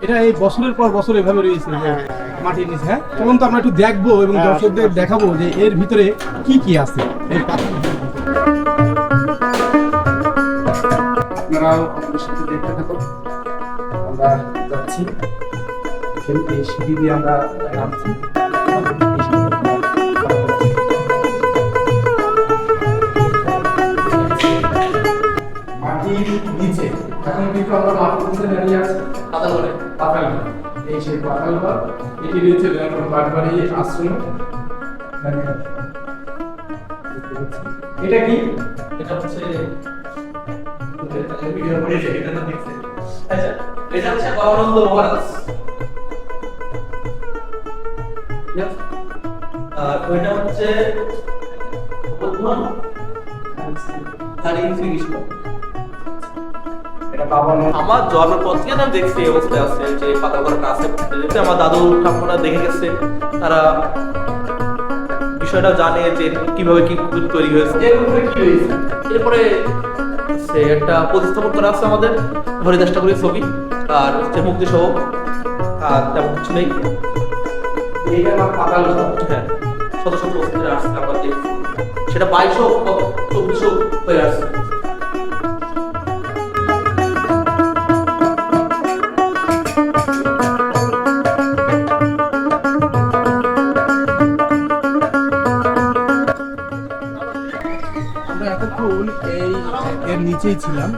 এটা এই বছরের পর বছর এভাবে রয়েছে যে মাটির নিচে হ্যাঁ? তখন তো আমরা একটু দেখব এবং হ্যাঁ, দর্শকদের দেখাবো যে এর ভিতরে কি কি আছে। এই আপনারাও আমাদের সাথে দেখতে থাকুন। আমরা যাচ্ছি। এই সিঁড়ি দিয়ে আমরা নামছি। নিচে। এখন কিন্তু আমরা নিচে দাঁড়িয়ে আছি পাতাল ঘরে, পাতাল ঘর। এই সেই পাতাল ঘর, এটি রয়েছে বারবারই আশ্রম। এটা কি? এটা হচ্ছে এটা আচ্ছা এটা হচ্ছে আমার জন্মের পর থেকে আমি দেখছি? এই অবস্থায় আছে যে পাতা ঘরটা আছে। আমার দাদু ঠাকুরা দেখে গেছে তারা বিষয়টা জানে যে কীভাবে কি তৈরি হয়েছে। কি এরপরে সে একটা প্রতিস্থাপন করা আছে আমাদের হরিদাস ঠাকুরের ছবি আর হচ্ছে মুক্তি সহ আর তেমন কিছু নেই। হ্যাঁ শত শত আসছে আমরা দেখছি। সেটা বাইশশো চব্বিশশো হয়ে আসছে। এই এর নিচেই ছিলাম।